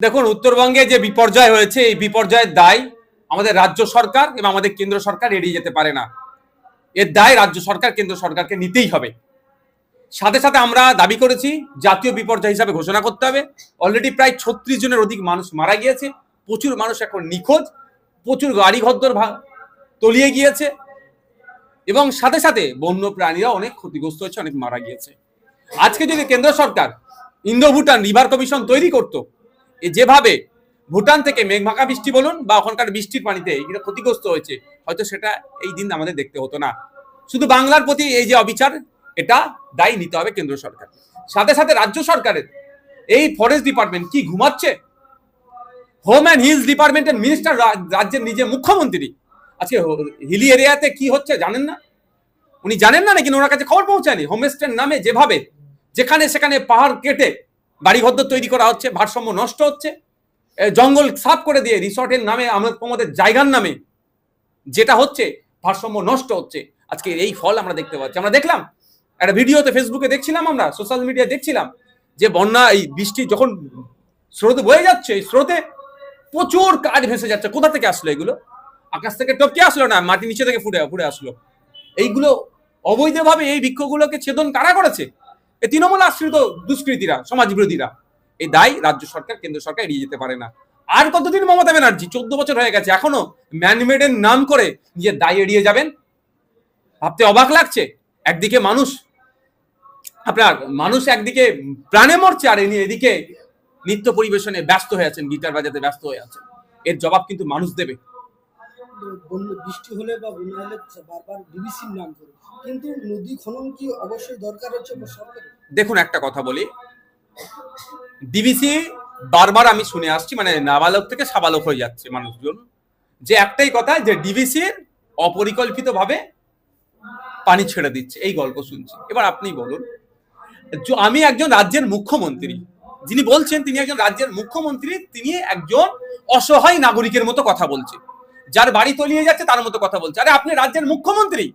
দেখুন, উত্তরবঙ্গে যে বিপর্যয় হয়েছে, এই বিপর্যয়ের দায় আমাদের রাজ্য সরকার এবং আমাদের কেন্দ্র সরকার এড়িয়ে যেতে পারে না। এর দায় রাজ্য সরকার, কেন্দ্র সরকারকে নিতেই হবে। সাথে সাথে আমরা দাবি করেছি, জাতীয় বিপর্যয় হিসাবে ঘোষণা করতে হবে। অলরেডি প্রায় ছত্রিশ জনের অধিক মানুষ মারা গিয়েছে। প্রচুর মানুষ এখন নিখোঁজ, প্রচুর গাড়ি ঘদ্দর ভা- তলিয়ে গিয়েছে। এবং সাথে সাথে বন্য প্রাণীরা অনেক ক্ষতিগ্রস্ত হয়েছে, অনেক মারা গিয়েছে। আজকে যদি কেন্দ্র সরকার ইন্দো ভুটান রিভার কমিশন তৈরি করত যেভাবে ভুটান থেকে মেঘমাখা বৃষ্টি বলুন বা ওখানকার বৃষ্টির পানিতে এগুলো ক্ষতিগ্রস্ত হয়েছে, হয়তো সেটা এই দিন আমাদের দেখতে হতো না। শুধু বাংলার প্রতি এই যে অবিচার, এটা দায়ী নিতে হবে কেন্দ্র সরকার। সাথে সাথে রাজ্য সরকারের এই ফরেস্ট ডিপার্টমেন্ট কি ঘুমাচ্ছে? হোম অ্যান্ড হিলস ডিপার্টমেন্টের মিনিস্টার রাজ্যের নিজে মুখ্যমন্ত্রী। আজকে হিলি এরিয়াতে কি হচ্ছে জানেন না? উনি জানেন না নাকি? ওনার কাছে খবর পৌঁছায়নি। হোমস্টের নামে যেভাবে যেখানে সেখানে পাহাড় কেটে বাড়িঘর তৈরি করা হচ্ছে, ভারসাম্য নষ্ট হচ্ছে। জঙ্গল সাফ করে দিয়ে রিসর্টের নামে আমাদের জায়গার নামে যেটা হচ্ছে, ভারসাম্য নষ্ট হচ্ছে। আজকে এই ফল আমরা দেখতে পাচ্ছি। আমরা দেখলাম, একটা ভিডিওতে ফেসবুকে দেখছিলাম আমরা সোশ্যাল মিডিয়ায় দেখছিলাম যে বন্যা, এই বৃষ্টি যখন স্রোতে বয়ে যাচ্ছে, এই স্রোতে প্রচুর কাজ ভেসে যাচ্ছে। কোথা থেকে আসলো এগুলো? আকাশ থেকে টপকে আসলো না? মাটি নিচে থেকে ফুটে ফুটে আসলো? এইগুলো অবৈধভাবে এই বৃক্ষগুলোকে ছেদন কারা করেছে? এই তৃণমূল আশ্রিত দুষ্কৃতীরা সমাজ বিরোধীরা এই দায় রাজ্য সরকার, কেন্দ্র সরকার এড়িয়ে যেতে পারে না। আর কতদিন মমতা ব্যানার্জি, চোদ্দ বছর হয়ে গেছে, এখনও ম্যানমেডের নাম করে নিজের দায় এড়িয়ে যাবেন? ভাবতে অবাক লাগছে। একদিকে মানুষ, আপনার মানুষ একদিকে প্রাণে মরছে, আর এদিকে নৃত্য পরিবেশনে ব্যস্ত হয়ে আছেন, গিটার বাজাতে ব্যস্ত হয়ে আছেন। এর জবাব কিন্তু মানুষ দেবে। বৃষ্টি হলে বা বন্যা হলে বারবার ডিবিসির নাম করে কিন্তু নদী খনন কি অবশ্যই দরকার হচ্ছে দেখুন, একটা কথা বলি। ডিবিসি বারবার আমি শুনে আসছি মানে নাবালক থেকে সাবালক হয়ে যাচ্ছে মানুষজন। যে একটাই কথা, যে ডিবিসির অপরিকল্পিতভাবে পানি ছেড়ে দিচ্ছে। এই গল্প শুনছি। এবার আপনি বলুন আমি একজন রাজ্যের মুখ্যমন্ত্রী, যিনি বলছেন তিনি একজন রাজ্যের মুখ্যমন্ত্রী, তিনি একজন অসহায় নাগরিকের মতো কথা বলছে যার বাড়ি তলিয়ে যাচ্ছে তার মতো কথা বলছে। আরে আপনি রাজ্যের মুখ্যমন্ত্রী।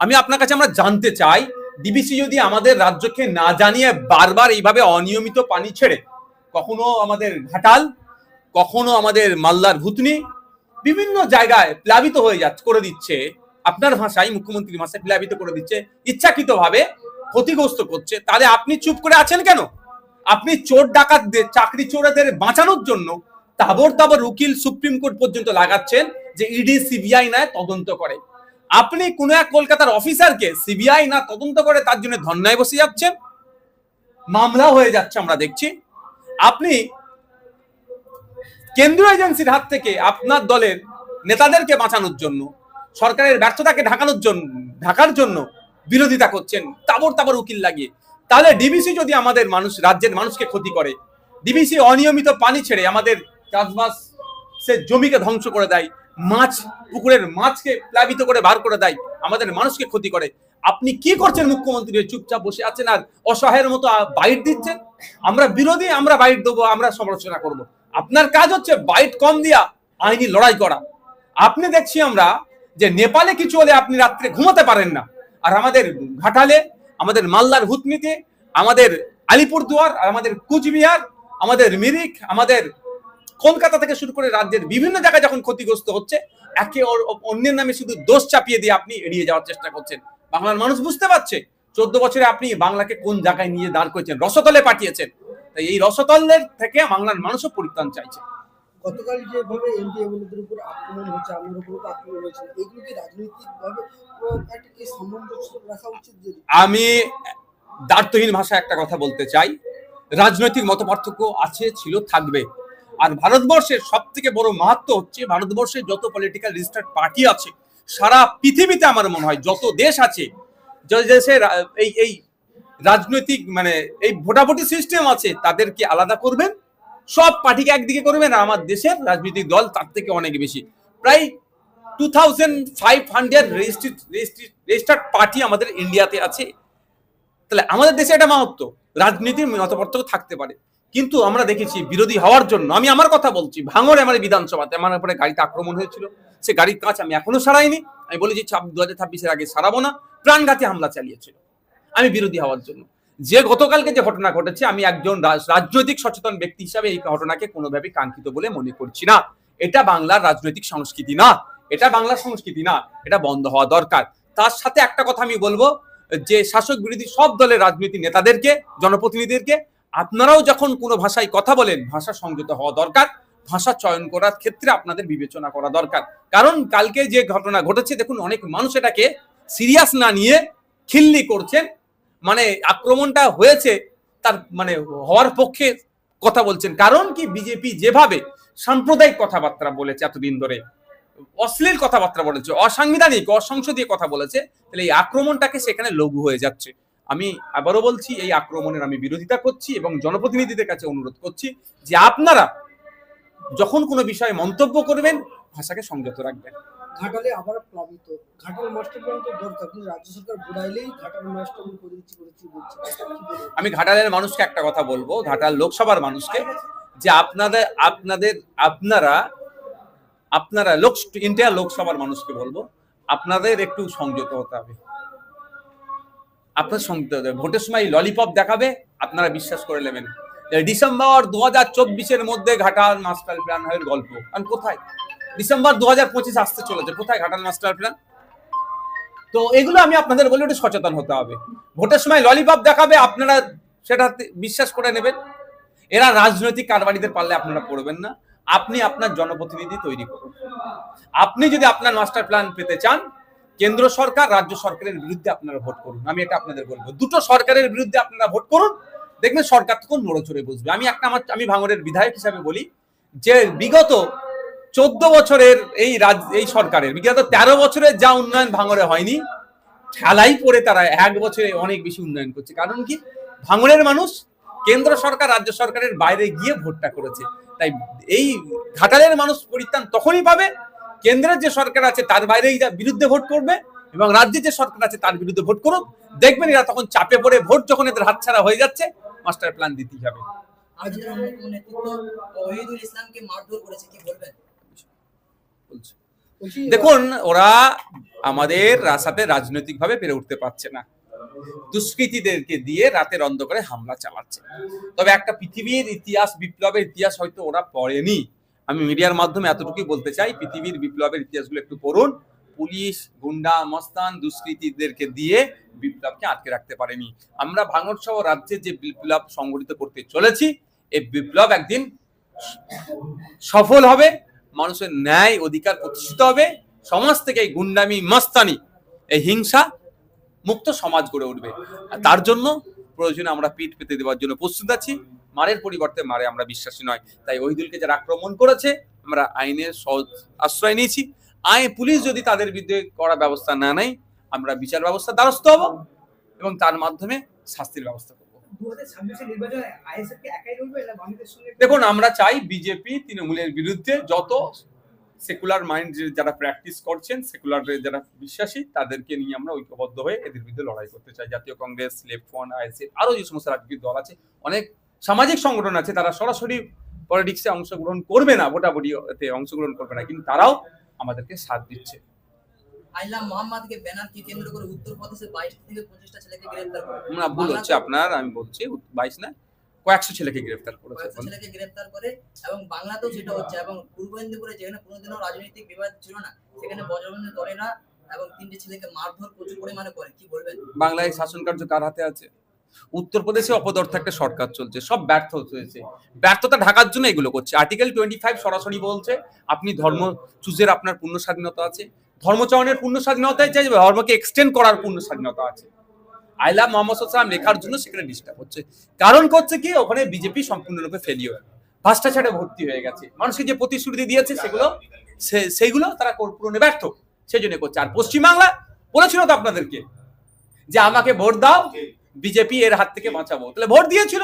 আমি আপনার কাছে আমরা জানতে চাই ডিবিসি যদি আমাদের রাজ্যকে না জানিয়ে বারবার এইভাবে অনিয়মিত পানি ছেড়ে, কখনো আমাদের ঘাটাল, কখনো আমাদের মালদার ভুতনি, বিভিন্ন জায়গায় প্লাবিত হয়ে যাচ্ছে করে দিচ্ছে, আপনার ভাষায়, মুখ্যমন্ত্রীর ভাষায় প্লাবিত করে দিচ্ছে, ইচ্ছাকৃতভাবে ক্ষতিগ্রস্ত করছে, তাহলে আপনি চুপ করে আছেন কেন? আপনি চোর ডাকাতদের, চাকরি চোরেদের বাঁচানোর জন্য তাবর তাবর উকিল সুপ্রিম কোর্ট পর্যন্ত লাগাচ্ছেন যে ইডি সিবিআই না তদন্ত করে। আপনি কোন এক কলকাতার অফিসারকে সিবিআই না তদন্ত করে তার জন্য ধর্নায় বসে যাচ্ছেন? মামলা হয়ে যাচ্ছে আমরা দেখছি। আপনি কেন্দ্রীয় এজেন্সির হাত থেকে আপনার দলের নেতাদেরকে বাঁচানোর জন্য, সরকারের ব্যর্থতাকে ঢাকানোর জন্য, ঢাকার জন্য বিরোধিতা করছেন তাবর তাবর উকিল লাগিয়ে। তাহলে ডিবিসি যদি আমাদের মানুষ, রাজ্যের মানুষকে ক্ষতি করে ডিবিসি অনিয়মিত পানি ছেড়ে আমাদের চাষবাস সে জমিকে ধ্বংস করে দেয় মাছ, পুকুরের মাছকে প্লাবিত করে বার করে দেয়, আমাদের মানুষকে ক্ষতি করে। আপনি কি করছেন মুখ্যমন্ত্রী? চুপচাপ বসে আছেন আর অসহায়ের মতো বাইট দিচ্ছেন? আমরা বিরোধী, আমরা বাইট দেবো, আমরা সমালোচনা করব। আপনার কাজ হচ্ছে বাইট কম দিয়া আইনি লড়াই করা। আপনি দেখছি আমরা যে নেপালে কিছু হলে আপনি রাত্রে ঘুমাতে পারেন না। আর আমাদের ঘাটালে, আমাদের মালদার হুতনিতে, আমাদের আলিপুরদুয়ার আর আমাদের কুচবিহার, আমাদের মিরিক, আমাদের কলকাতা থেকে শুরু করে রাজ্যের বিভিন্ন জায়গায় যখন ক্ষতিগ্রস্ত হচ্ছে একে অন্যের নামে শুধু দোষ চাপিয়ে দিয়ে আপনি এড়িয়ে যাওয়ার চেষ্টা করছেন। বাংলার মানুষ বুঝতে পারছে চোদ্দ বছরে আপনি বাংলাকে কোন জায়গায় নিয়ে দাঁড় করেছেন রসতলে পাঠিয়েছেন। তাই এই রসতলের থেকে বাংলার মানুষও পরিত্রাণ চাইছে। গতকাল যেভাবে এমপি এমএলএদের উপর আক্রমণ হয়েছে আমার উপর আক্রমণ হয়েছে এগুলো কি রাজনৈতিকভাবে একটা সামঞ্জস্য রাখা উচিত আমি দ্বার্থহীন ভাষায় একটা কথা বলতে চাই। রাজনৈতিক মত পার্থক্য আছে ছিল থাকবে। আর ভারতবর্ষের সব থেকে বড় মাহাত্ম হচ্ছে ভারতবর্ষের যত পলিটিক্যাল রেজিস্টার্ড পার্টি আছে, সারা পৃথিবীতে আমার মনে হয় যত দেশ আছে, যে দেশে এই এই রাজনৈতিক মানে এই ভোটাভুটি সিস্টেম আছে, তাদেরকে আলাদা করবেন, সব পার্টিকে একদিকে করবেন, আর আমার দেশের রাজনৈতিক দল তার থেকে অনেক বেশি। প্রায় two thousand five hundred registered party আমাদের ইন্ডিয়াতে আছে। তাহলে আমাদের দেশে এটা মাহাত্ম রাজনীতির মতপার্থক্য থাকতে পারে। কিন্তু আমরা দেখেছি বিরোধী হওয়ার জন্য, আমি আমার কথা বলছি, ভাঙড়ে আমার বিধানসভাতে আমার উপরে গাড়িতে আক্রমণ হয়েছিল। সে গাড়ির কাজ আমি এখনও সারাইনি। আমি বলেছি দু হাজার ছাব্বিশের আগে সারাবো না। প্রাণঘাতী হামলা চালিয়েছিল, আমি বিরোধী হওয়ার জন্য। যে গতকালকে যে ঘটনা ঘটেছে, আমি একজন রাজ- রাজনৈতিক সচেতন ব্যক্তি হিসাবে এই ঘটনাকে কোনোভাবে কাঙ্ক্ষিত বলে মনে করছি না। এটা বাংলার রাজনৈতিক সংস্কৃতি না। এটা বাংলার সংস্কৃতি না। এটা বন্ধ হওয়া দরকার। তার সাথে একটা কথা আমি বলব, যে শাসক বিরোধী সব দলের রাজনীতি নেতাদেরকে, জনপ্রতিনিধিদেরকে আপনারাও যখন কোনো ভাষায় কথা বলেন, ভাষা সংযত হওয়া দরকার, ভাষা চয়ন করার ক্ষেত্রে আপনাদের বিবেচনা করা দরকার। কারণ কালকে যে ঘটনা ঘটেছে, দেখুন, অনেক মানুষ এটাকে সিরিয়াস না নিয়ে খিল্লি করছেন। মানে আক্রমণটা হয়েছে, তার মানে হওয়ার পক্ষে কথা বলছেন। কারণ কি, বিজেপি যেভাবে সাম্প্রদায়িক কথাবার্তা বলেছে এতদিন ধরে, অশ্লীল কথাবার্তা বলেছে, অসাংবিধানিক, অসংসদীয় কথা বলেছে, তাহলে এই আক্রমণটাকে সেখানে লঘু হয়ে যাচ্ছে। আমি আবারও বলছি এই আক্রমণের আমি বিরোধিতা করছি এবং জনপ্রতিনিধিদের কাছে অনুরোধ করছি যে আপনারা যখন কোনো বিষয়ে মন্তব্য করবেন ভাষাকে সংযত রাখবেন। ঘাটালে আবার প্লাবিত। ঘাটাল মাস্টার প্ল্যান তো দরকার কিন্তু রাজ্য সরকার বোড়াইলেই ঘাটাল মাস্টার প্ল্যান করে দিচ্ছি বলছে। আমি ঘাটালের মানুষকে একটা কথা বলব ঘাটাল লোকসভার মানুষকে যে আপনাদের আপনাদের আপনারা আপনারা লোক ইন্ডিয়া লোকসভার মানুষকে বলব আপনাদের একটু সংযত হতে হবে। আপনার হবে ভোটের সময় ললিপপ দেখাবে, আপনারা বিশ্বাস করে নেবেন। ডিসেম্বর দু হাজার চব্বিশের মধ্যে ঘাটাল মাস্টার প্ল্যান হয়ে গল্প। আর কোথায়? ডিসেম্বর দু হাজার পঁচিশ আসতে চলেছে। কোথায় ঘাটাল মাস্টার প্ল্যান? তো এগুলো আমি আপনাদের বলে, একটু সচেতন হতে হবে। ভোটের সময় ললিপপ দেখাবে, আপনারা সেটা বিশ্বাস করে নেবেন। এরা রাজনৈতিক কারবারিদের পারলে আপনারা পড়বেন না। আপনি আপনার জনপ্রতিনিধি তৈরি করুন। আপনি যদি আপনার মাস্টার প্ল্যান পেতে চান কেন্দ্র সরকার, রাজ্য সরকারের বিরুদ্ধে আপনারা ভোট করুন। আমি এটা আপনাদের বলব। দুটো সরকারের বিরুদ্ধে আপনারা ভোট করুন। দেখবেন সরকার তখন নড়ে চড়ে বসবে। আমি একটা আমার, আমি ভাঙড়ের বিধায়ক হিসাবে বলি, যে বিগত চোদ্দ বছরের এই রাজ, এই সরকারের, বিগত তেরো বছরের যা উন্নয়ন ভাঙড়ে হয়নি ঠেলাই পড়ে তারা এক বছরে অনেক বেশি উন্নয়ন করছে। কারণ কি? ভাঙড়ের মানুষ কেন্দ্র সরকার, রাজ্য সরকারের বাইরে গিয়ে ভোটটা করেছে। তাই এই ঘাটালের মানুষ পরিত্রাণ তখনই পাবে কেন্দ্রের যে সরকার আছে তার বাইরেই বিরুদ্ধে ভোট করবে এবং রাজ্যের যে সরকার আছে তার বিরুদ্ধে ভোট করুক। দেখবেন এরা তখন চাপে পড়ে ভোট যখন এদের হাতছাড়া হয়ে যাচ্ছে মাস্টার প্ল্যান দিতেই হবে দেখুন ওরা আমাদের সাথে রাজনৈতিক ভাবে পেরে উঠতে পারছে না। দুষ্কৃতীদেরকে দিয়ে রাতের অন্ধকারে হামলা চালাচ্ছে। তবে একটা পৃথিবীর ইতিহাস বিপ্লবের ইতিহাস হয়তো ওরা পড়েনি। আমি মিডিয়ার মাধ্যমে এতটুকুই বলতে চাই, পৃথিবীর বিপ্লবের ইতিহাসগুলো একটু পড়ুন। পুলিশ, গুন্ডা, মস্তান দুষ্কৃতীদেরকে দিয়ে বিপ্লবকে আটকে রাখতে পারেনি। আমরা ভাঙড় সহ রাজ্যে যে বিপ্লব সংগঠিত করতে চলেছি এই বিপ্লব একদিন সফল হবে, মানুষের ন্যায় অধিকার প্রতিষ্ঠিত হবে, সমাজ থেকে এই গুন্ডামি, মস্তানি, এই হিংসা মুক্ত সমাজ গড়ে উঠবে। তার জন্য প্রয়োজনে আমরা পিঠ পেতে দেওয়ার জন্য প্রস্তুত আছি। মারের পরিবর্তে মারে আমরা বিশ্বাসী নয়। তাই ওহিদুলকে যারা আক্রমণ করেছে আমরা আইনের সহজ আশ্রয় নিয়েছি। আইন পুলিশ যদি তাদের বিরুদ্ধে করা ব্যবস্থা না নেয় আমরা বিচার ব্যবস্থা দ্বারস্থ হব এবং তার মাধ্যমে শাস্তির ব্যবস্থা করব। দেখুন আমরা চাই বিজেপি তৃণমূলের বিরুদ্ধে যত সেকুলার মাইন্ড যারা প্র্যাকটিস করছেন সেকুলার যারা বিশ্বাসী তাদেরকে নিয়ে আমরা ঐক্যবদ্ধ হয়ে এদের বিরুদ্ধে লড়াই করতে চাই। জাতীয় কংগ্রেস লেফট ফ্রন্ট আইএসএফ আরও যে সমস্ত রাজনৈতিক দল আছে অনেক সামাজিক সংগঠন আছে তারা সরাসরি পলিটিক্সে অংশগ্রহণ করবে না ভোটাভুটি অংশগ্রহণ করবে না কিন্তু তারাও আমাদেরকে সাথ দিচ্ছে। আইলাম মোহাম্মদকে ব্যানারকে কেন্দ্র করে উত্তরপ্রদেশে বাইশ থেকে পঁচিশটা ছেলেকে গ্রেফতার না ভুল হচ্ছে আপনার আমি বলছি বাইশ না কয়েকশো ছেলেকে গ্রেফতার করেছে ছেলেকে গ্রেফতার করে এবং বাংলাতেও সেটা হচ্ছে এবং পূর্ব মেদিনীপুরে যেখানে কোনোদিনও রাজনৈতিক বিবাদ ছিল না সেখানে বজরবন্ধী দলেরা এবং তিনটে ছেলেকে মারধর প্রচুর পরিমাণে করে কি বলবেন? বাংলায় শাসন কার্য কার হাতে আছে? উত্তরপ্রদেশে অপদর্থ একটা সরকার চলছে সব ব্যর্থ হয়েছে। ব্যর্থতা ঢাকার জন্য এগুলো করছে। আর্টিকেল টোয়েন্টি ফাইভ সরাসরি বলছে আপনি ধর্ম চুজের আপনার পূর্ণ স্বাধীনতা আছে। ধর্মচরণের পূর্ণ স্বাধীনতায় চাই ধর্মকে এক্সটেন্ড করার পূর্ণ স্বাধীনতা আছে। আইলা মোহাম্মদ সাল্লাম লেখার জন্য সেখানে ডিস্টার্ব হচ্ছে কারণ করছে কি, ওখানে বিজেপি সম্পূর্ণরূপে ফেলিওর ভ্রষ্টাচারে ভর্তি হয়ে গেছে। মানুষকে যে প্রতিশ্রুতি দিয়েছে, সেগুলো সেইগুলো তারা পূরণে ব্যর্থ। সেই জন্য করছে। আর পশ্চিমবাংলা বলেছিল তো আপনাদেরকে যে, আমাকে ভোট দাও, বিজেপি এর হাত থেকে বাঁচাবো। তাহলে ভোট দিয়েছিল।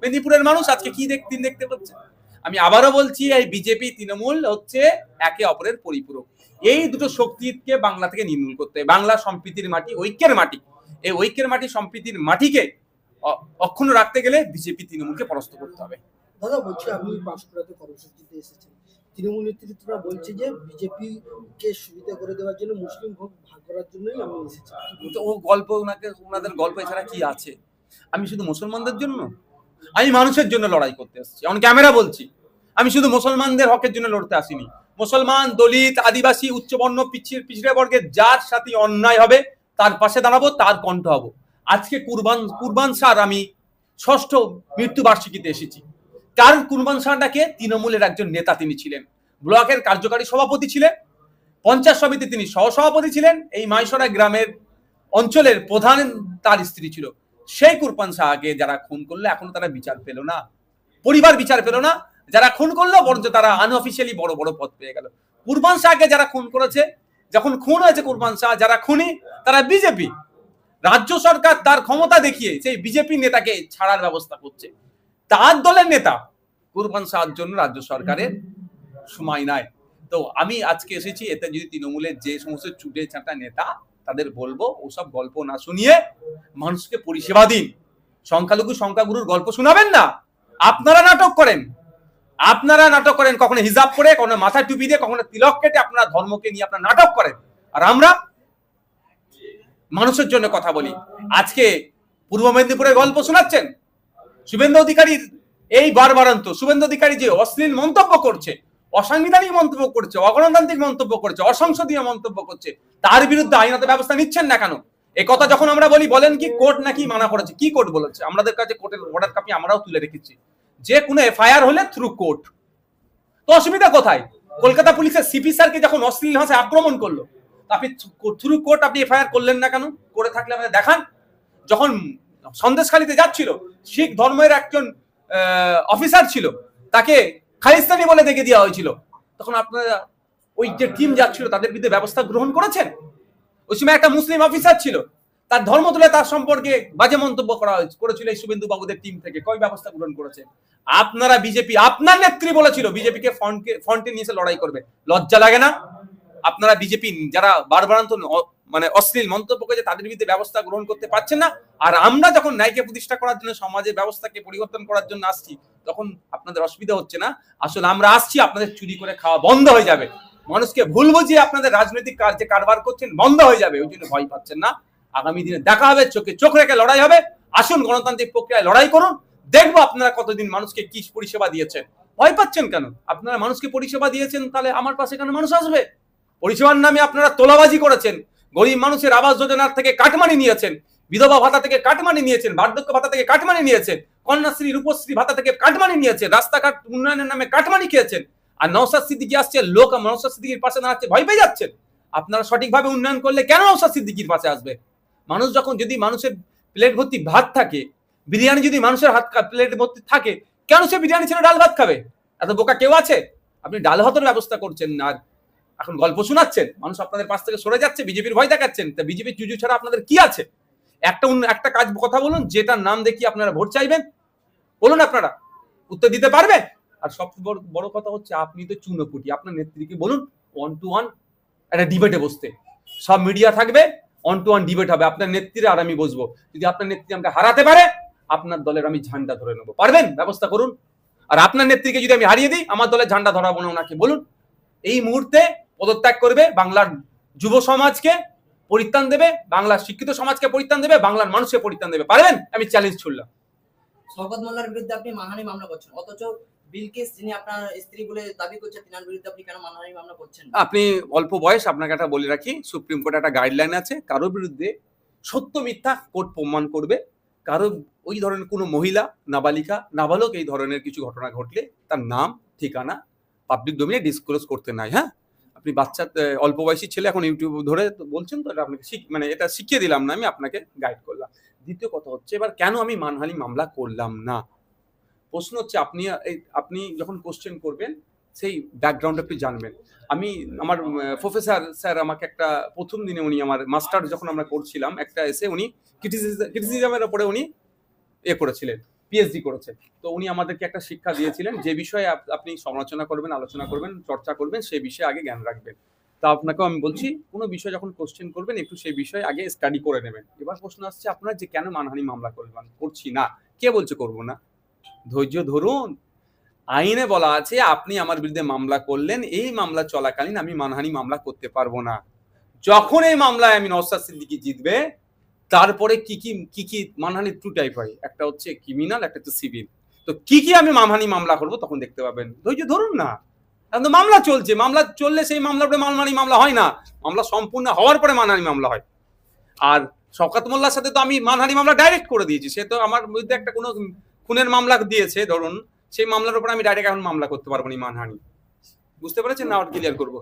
মেদিনীপুরের মানুষ আজকে কি দিন দেখতে পাচ্ছে। আমি আবারও বলছি, এই বিজেপি তৃণমূল হচ্ছে একে অপরের পরিপূরক। এই দুটো শক্তিকে বাংলা থেকে নির্মূল করতে বাংলা সম্প্রীতির মাটি, ঐক্যের মাটি। এই ঐক্যের মাটি সম্প্রীতির মাটিকে অক্ষুণ্ণ রাখতে গেলে বিজেপি তৃণমূলকে পরাস্ত করতে হবে। দাদা বলছি আপনি পাঁশকুড়াতে কর্মসূচিতে এসেছেন। তৃণমূল নেতৃত্বরা বলছে যে বিজেপি কে সুবিধা করে দেওয়ার জন্য মুসলিম ভোট ভাগ করার জন্যই আমি এসেছি। ও গল্প ওনাকে ওনাদের গল্প এছাড়া কি আছে? আমি শুধু মুসলমানদের জন্য? আমি মানুষের জন্য লড়াই করতে এসেছি। অন ক্যামেরা বলছি। আমি শুধু মুসলমানদের হকের জন্য লড়তে আসিনি। মুসলমান দলিত আদিবাসী উচ্চবর্ণ পিছিয়ে পিছিয়ে বর্গের যার সাথে অন্যায় হবে তার পাশে দাঁড়াবো, তার কণ্ঠ হব। আজকে কুরবান কুরবান সার আমি ষষ্ঠ মৃত্যুবার্ষিকীতে এসেছি। কার কুরবান সারটাকে তৃণমূলের একজন নেতা তিনি ছিলেন। ব্লকের কার্যকারী সভাপতি ছিলেন, পঞ্চায়েত সমিতি তিনি সহসভাপতি ছিলেন, এই মাইসরা গ্রামের অঞ্চলের প্রধান তার স্ত্রী ছিল। সেই কুরবান শাহকে যারা খুন করল, এখনও তারা বিচার পেল না। পরিবার বিচার পেল না, যারা খুন করল, বরঞ্চ তারা আনঅফিসিয়ালি বড় বড় পদ পেয়ে গেল। কুরবান শাহকে যারা খুন করেছে যখন খুন হয়েছে কুরবান শাহ, যারা খুনি, তারা বিজেপি রাজ্য সরকার তার ক্ষমতা দেখিয়ে সেই বিজেপি নেতাকে ছাড়ার ব্যবস্থা করছে। তার দলের নেতা কুরবান শাহর জন্য রাজ্য সরকারের সময় নাই। তো আমি আজকে এসেছি, এতে যদি তৃণমূলের যে সমস্ত চুটে চাটা নেতা তাদের বলব, ওসব গল্প না শুনিয়ে মানুষকে পরিষেবা দিন। সংখ্যালঘু সংখ্যাগুরুর গল্প শোনাবেন না। আপনারা নাটক করেন। আপনারা নাটক করেন, কখনো হিজাব করে কখনো মাথা টুপি দিয়ে, কখনো তিলক কেটে আপনারা ধর্মকে নিয়ে আপনারা নাটক করেন। আর আমরা মানুষের জন্য কথা বলি। আজকে পূর্ব মেদিনীপুরের গল্প শোনাচ্ছেন শুভেন্দু অধিকারীর এই বারবারান্ত। শুভেন্দু অধিকারী যে অশ্লীল মন্তব্য করছে, অসাংবিধানিক মন্তব্য করছে, অগণতান্ত্রিক মন্তব্য করছে, অসংসদীয় মন্তব্য করছে, তার বিরুদ্ধে আইনত ব্যবস্থা নিচ্ছেন না কেন? এ কথা যখন আমরা বলি, বলেন কি, কোর্ট নাকি মানা করেছে? কি কোর্ট বলেছে? আমাদের কাছে কোর্টের অর্ডার কপি আমরাও তুলে রেখেছি। যে কোনো এফআইআর হলে থ্রু কোর্ট তো অসুবিধা কোথায়? কলকাতা পুলিশের সিপি স্যারকে যখন অশ্লীল ভাষায় আক্রমণ করল আপনি থ্রু কোর্ট আপনি এফআইআর করলেন না কেন? করে থাকলে আমাদের দেখান। যখন সন্দেশখালিতে যাচ্ছিল, শিখ ধর্মের একজন অফিসার ছিল, তাকে খালিস্তানি বলে দেখে দেওয়া হয়েছিল। তখন আপনারা ওই যে টিম যাচ্ছিল, তাদের বিরুদ্ধে ব্যবস্থা গ্রহণ করেছেন? ওই সময় একটা মুসলিম অফিসার ছিল তার ধর্ম তুলে তার সম্পর্কে বাজে মন্তব্য করা হয়েছে, করেছিল এই শুভেন্দু বাবুদের টিম থেকে, কয় ব্যবস্থা গ্রহণ করেছে? আপনারা বিজেপি আপনার নেত্রী বলেছিল বিজেপিকে ফ্রন্টকে ফ্রন্টে নিয়ে এসে লড়াই করবে। লজ্জা লাগে না? আপনারা বিজেপি যারা বারবারান্ত মানে অশ্লীল মন্তব্য করেছে, তাদের বিরুদ্ধে ব্যবস্থা গ্রহণ করতে পারছেন না? আর আমরা যখন ন্যায়কে প্রতিষ্ঠা করার জন্য সমাজের ব্যবস্থাকে পরিবর্তন করার জন্য আসছি, তখন আপনাদের অসুবিধা হচ্ছে না? আসলে আমরা আসছি, আপনাদের চুরি করে খাওয়া বন্ধ হয়ে যাবে। মানুষকে ভুল বুঝিয়ে আপনাদের রাজনৈতিক কাজ যে কারবার করছেন, বন্ধ হয়ে যাবে, ওই জন্য ভয় পাচ্ছেন না। আগামী দিনে দেখা হবে, চোখে চোখ রেখে লড়াই হবে। আসুন গণতান্ত্রিক প্রক্রিয়ায় লড়াই করুন। দেখব আপনারা কতদিন মানুষকে কি পরিষেবা দিয়েছেন। ভয় পাচ্ছেন কেন? আপনারা মানুষকে পরিষেবা দিয়েছেন, তাহলে আমার পাশে কেন মানুষ আসবে? পরিষেবার নামে আপনারা তোলাবাজি করেছেন। গরিব মানুষের আবাস যোজনার থেকে কাটমানি নিয়েছেন। বিধবা ভাতা থেকে কাটমানি নিয়েছেন, বার্ধক্য ভাতা থেকে কাটমানি নিয়েছেন, কন্যাশ্রী, রূপশ্রী ভাতা থেকে কাটমানি নিয়েছেন, রাস্তাঘাট উন্নয়নের নামে কাটমানি খেয়েছেন। আর নৌসাদ সিদ্দিকি আসছে, লোক নৌসাদ সিদ্দিকির পাশে দাঁড়াচ্ছে, ভয় পেয়ে যাচ্ছেন। আপনারা সঠিকভাবে উন্নয়ন করলে কেন নৌসাদ সিদ্দিকির পাশে আসবে? মানুষ যখন যদি মানুষের প্লেট ভর্তি ভাত থাকে, বিরিয়ানি যদি মানুষের হাত প্লেট ভর্তি থাকে, কেন সে বিরিয়ানি ছেড়ে ডাল ভাত খাবে? এত বোকা কেউ আছে? আপনি ডাল ভাতের ব্যবস্থা করছেন না। এখন গল্প শোনাচ্ছেন, মানুষ আপনাদের পাশ থেকে সরে যাচ্ছে, বিজেপির ভয় দেখাচ্ছেন, তা বিজেপির জুজু ছাড়া আপনাদের কি আছে? একটা উন্ন- একটা কাজ, কথা বলুন, যেটার নাম দেখিয়ে আপনারা ভোট চাইবেন? বলুন আপনারা, উত্তর দিতে পারবে আর সবচেয়ে বড় বড় কথা হচ্ছে, আপনি তো চুনোপুটি, আপনার নেত্রীকে বলুন ওয়ান টু ওয়ান একটা ডিবেটে বসতে। সব মিডিয়া থাকবে ওয়ান টু ওয়ান ডিবেট হবে। আপনার নেত্রীরা আর আমি বসবো। যদি আপনার নেত্রী আমাকে হারাতে পারে, আপনার দলের আমি ঝান্ডা ধরে নেব। পারবেন? ব্যবস্থা করুন। আর আপনার নেত্রীকে যদি আমি হারিয়ে দিই, আমার দলের ঝান্ডা ধরাবো না ওনাকে। বলুন। এই মুহূর্তে পদত্যাগ করবে বাংলার যুব সমাজকে পরিত্রাণ দেবে, বাংলার শিক্ষিত সমাজকে পরিত্রাণ দেবে, বাংলার মানুষকে পরিত্রাণ দেবে। পারবেন? আমি চ্যালেঞ্জ ছুড়লাম। শওকত মোল্লার বিরুদ্ধে আপনি মানহানি মামলা করছেন। অথচ বিলকিস যিনি আপনার স্ত্রী বলে দাবি করছে তিনার বিরুদ্ধে আপনি কেন মানহানি মামলা করছেন আপনি অল্প বয়স, আপনাকে একটা বলে রাখি সুপ্রিম কোর্টে একটা গাইডলাইন আছে, কারোর বিরুদ্ধে সত্য মিথ্যা কোর্ট প্রমাণ করবে। কারও ওই ধরনের কোনো মহিলা, নাবালিকা, নাবালক এই ধরনের কিছু ঘটনা ঘটলে তার নাম, ঠিকানা পাবলিক ডোমিনে ডিসক্লোজ করতে নাই হ্যাঁ? আপনি বাচ্চা অল্প বয়সী ছেলে এখন ইউটিউব ধরে তো বলছেন তো, এটা আপনাকে শিখ- মানে এটা শিখিয়ে দিলাম না, আমি আপনাকে গাইড করলাম। দ্বিতীয় কথা হচ্ছে, এবার কেন আমি মানহানি মামলা করলাম না? প্রশ্ন হচ্ছে, আপনি আপনি যখন কোশ্চেন করবেন, সেই ব্যাকগ্রাউন্ড একটু জানবেন। আমি, আমার প্রফেসর স্যার আমাকে একটা, প্রথম দিনে উনি আমার মাস্টার যখন আমরা করছিলাম, একটা এসে উনি ক্রিটিসিজমের ওপরে উনি এ করেছিলেন পিএইচডি করেছে। তো উনি আমাদেরকে একটা শিক্ষা দিয়েছিলেন, যে বিষয়ে আপনি সমালোচনা করবেন, আলোচনা করবেন, চর্চা করবেন সেই বিষয়ে আগে জ্ঞান রাখবেন। তা আপনাকেও আমি বলছি, কোনো বিষয় যখন কোশ্চেন করবেন, একটু সেই বিষয়ে আগে স্টাডি করে নেবেন। এবার প্রশ্ন আসছে, আপনার যে কেন মানহানি মামলা করবেন করছি না, কে বলছে করব না? ধৈর্য ধরুন। আইনে বলা আছে, আপনি আমার বিরুদ্ধে মামলা করলেন, এই মামলা চলাকালীন আমি মানহানি মামলা করতে পারব না। যখন এই মামলায় আমি নওসাদ সিদ্দিকি জিতবে, তারপরে কি কি কি কি মানহানি টু টাইপ হয়? একটা হচ্ছে ক্রিমিনাল একটা হচ্ছে সিভিল তো কি কি আমি মানহানি মামলা করব তখন দেখতে পাবেন। ধৈর্য ধরুন না। এখন মামলা চলছে, মামলা চললে সেই উপরে মানহানি মামলা হয় না। মামলা সম্পূর্ণ হওয়ার পরে মানহানি মামলা হয়। আর শওকাত মোল্লার সাথে তো আমি মানহানি মামলা ডাইরেক্ট করে দিয়েছি। সে তো আমার বিরুদ্ধে একটা কোনো খুনের মামলা দিয়েছে, ধরুন, সেই মামলার উপর আমি ডাইরেক্ট এখন মামলা করতে পারব না মানহানি বুঝতে পেরেছেন না? ক্লিয়ার করব।